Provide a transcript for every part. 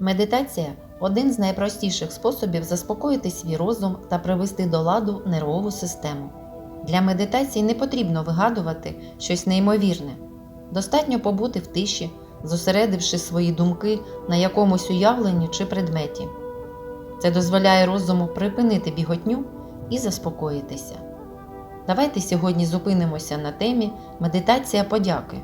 Медитація один з найпростіших способів заспокоїти свій розум та привести до ладу нервову систему. Для медитації не потрібно вигадувати щось неймовірне. Достатньо побути в тиші, зосередивши свої думки на якомусь уявленні чи предметі. Це дозволяє розуму припинити біготню і заспокоїтися. Давайте сьогодні зупинимося на темі медитація подяки.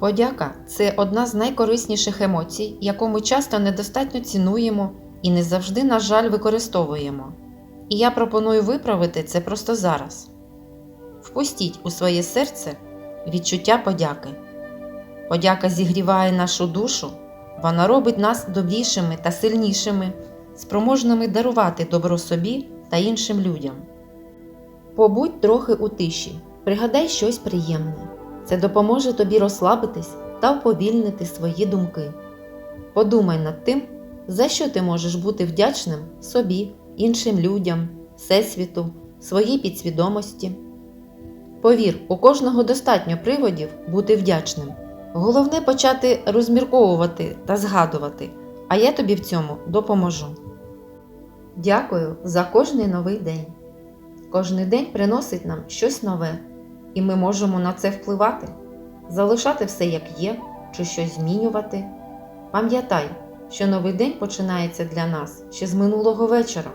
Подяка це одна з найкорисніших емоцій, яку ми часто недостатньо цінуємо і не завжди, на жаль, використовуємо. І я пропоную виправити це просто зараз. Впустіть у своє серце відчуття подяки. Подяка зігріває нашу душу, вона робить нас добрішими та сильнішими, спроможними дарувати добро собі та іншим людям. Побудь трохи у тиші, пригадай щось приємне. Це допоможе тобі розслабитись та вповільнити свої думки. Подумай над тим, за що ти можеш бути вдячним собі, іншим людям, всесвіту, своїй підсвідомості. Повір, у кожного достатньо приводів бути вдячним. Головне почати розмірковувати та згадувати, а я тобі в цьому допоможу. Дякую за кожний новий день. Кожний день приносить нам щось нове, і ми можемо на це впливати, залишати все як є, чи щось змінювати. Пам'ятай, що новий день починається для нас ще з минулого вечора,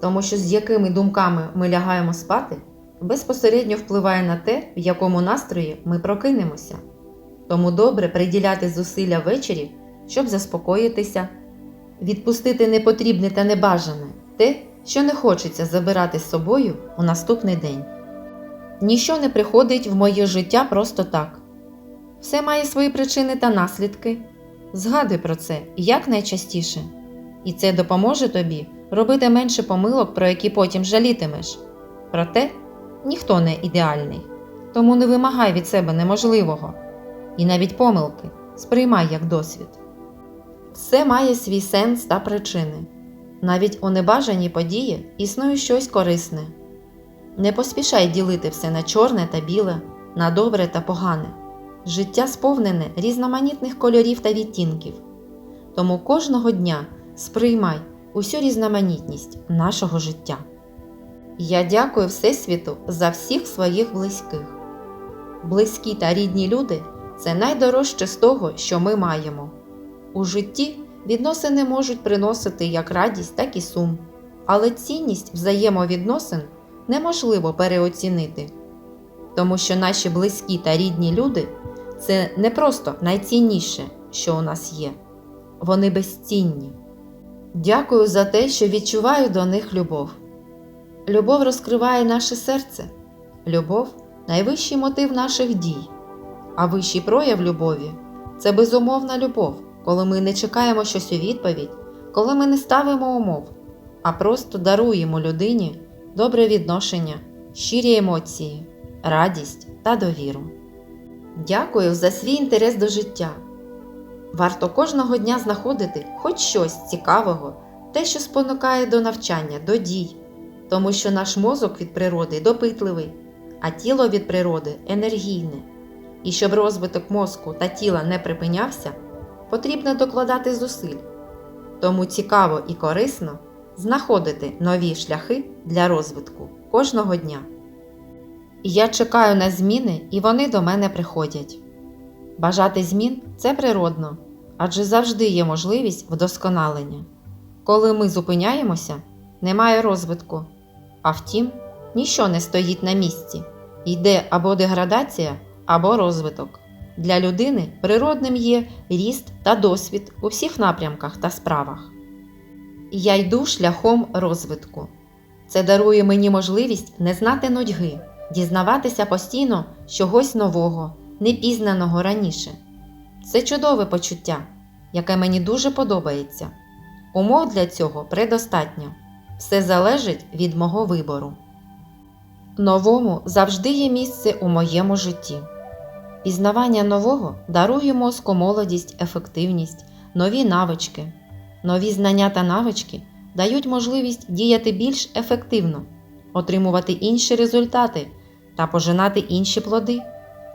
тому що з якими думками ми лягаємо спати, безпосередньо впливає на те, в якому настрої ми прокинемося. Тому добре приділяти зусилля ввечері, щоб заспокоїтися, відпустити непотрібне та небажане те, що не хочеться забирати з собою у наступний день. Ніщо не приходить в моє життя просто так. Все має свої причини та наслідки. Згадуй про це якнайчастіше, і це допоможе тобі робити менше помилок, про які потім жалітимеш. Проте ніхто не ідеальний, тому не вимагай від себе неможливого, і навіть помилки сприймай як досвід. Все має свій сенс та причини. Навіть у небажаній події існує щось корисне. Не поспішай ділити все на чорне та біле, на добре та погане. Життя сповнене різноманітних кольорів та відтінків. Тому кожного дня сприймай усю різноманітність нашого життя. Я дякую Всесвіту за всіх своїх близьких. Близькі та рідні люди це найдорожче з того, що ми маємо. У житті відносини можуть приносити як радість, так і сум, але цінність взаємовідносин неможливо переоцінити, тому що наші близькі та рідні люди це не просто найцінніше, що у нас є, вони безцінні. Дякую за те, що відчуваю до них любов. Любов розкриває наше серце, любов найвищий мотив наших дій, а вищий прояв любові це безумовна любов, коли ми не чекаємо щось у відповідь, коли ми не ставимо умов, а просто даруємо людині добре відношення, щирі емоції, радість та довіру. Дякую за свій інтерес до життя. Варто кожного дня знаходити хоч щось цікавого, те, що спонукає до навчання, до дій, тому що наш мозок від природи допитливий, а тіло від природи енергійне. І щоб розвиток мозку та тіла не припинявся, потрібно докладати зусиль. Тому цікаво і корисно знаходити нові шляхи для розвитку кожного дня. Я чекаю на зміни, і вони до мене приходять. Бажати змін це природно, адже завжди є можливість вдосконалення. Коли ми зупиняємося, немає розвитку, а втім, ніщо не стоїть на місці, йде або деградація, або розвиток. Для людини природним є ріст та досвід у всіх напрямках та справах. Я йду шляхом розвитку. Це дарує мені можливість не знати нудьги, дізнаватися постійно чогось нового, непізнаного раніше. Це чудове почуття, яке мені дуже подобається. Умов для цього предостатньо. Все залежить від мого вибору. Новому завжди є місце у моєму житті. Пізнавання нового дарує мозку молодість, ефективність, нові навички. Нові знання та навички дають можливість діяти більш ефективно, отримувати інші результати та пожинати інші плоди.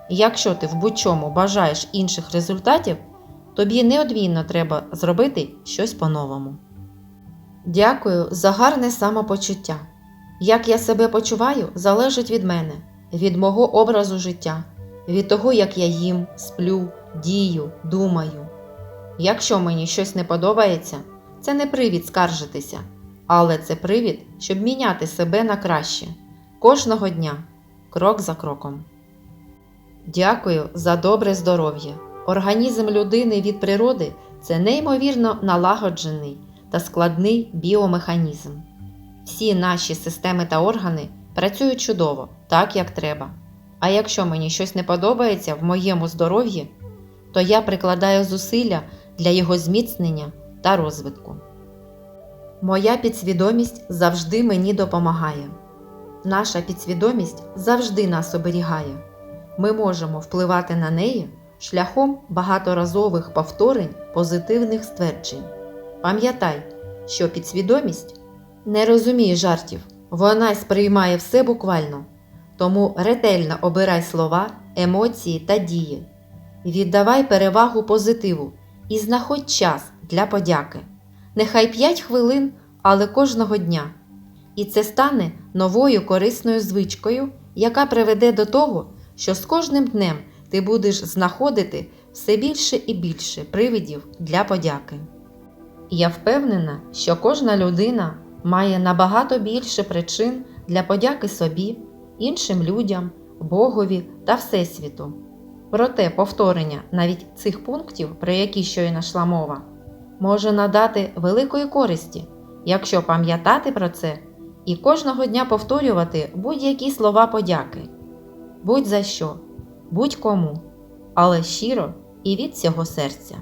Якщо ти в будь-чому бажаєш інших результатів, тобі неодмінно треба зробити щось по-новому. Дякую за гарне самопочуття. Як я себе почуваю, залежить від мене, від мого образу життя, від того, як я їм, сплю, дію, думаю. Якщо мені щось не подобається, це не привід скаржитися, але це привід, щоб міняти себе на краще кожного дня, крок за кроком. Дякую за добре здоров'я. Організм людини від природи це неймовірно налагоджений та складний біомеханізм. Всі наші системи та органи працюють чудово, так як треба. А якщо мені щось не подобається в моєму здоров'ї, то я прикладаю зусилля для його зміцнення та розвитку. Моя підсвідомість завжди мені допомагає. Наша підсвідомість завжди нас оберігає. Ми можемо впливати на неї шляхом багаторазових повторень позитивних стверджень. Пам'ятай, що підсвідомість не розуміє жартів, вона сприймає все буквально. Тому ретельно обирай слова, емоції та дії. Віддавай перевагу позитиву і знаходь час для подяки. Нехай 5 хвилин, але кожного дня. І це стане новою корисною звичкою, яка приведе до того, що з кожним днем ти будеш знаходити все більше і більше привидів для подяки. Я впевнена, що кожна людина має набагато більше причин для подяки собі, іншим людям, Богові та Всесвіту. Проте повторення навіть цих пунктів, про які щойно йшла мова, може надати великої користі, якщо пам'ятати про це і кожного дня повторювати будь-які слова подяки. Будь за що, будь кому, але щиро і від всього серця.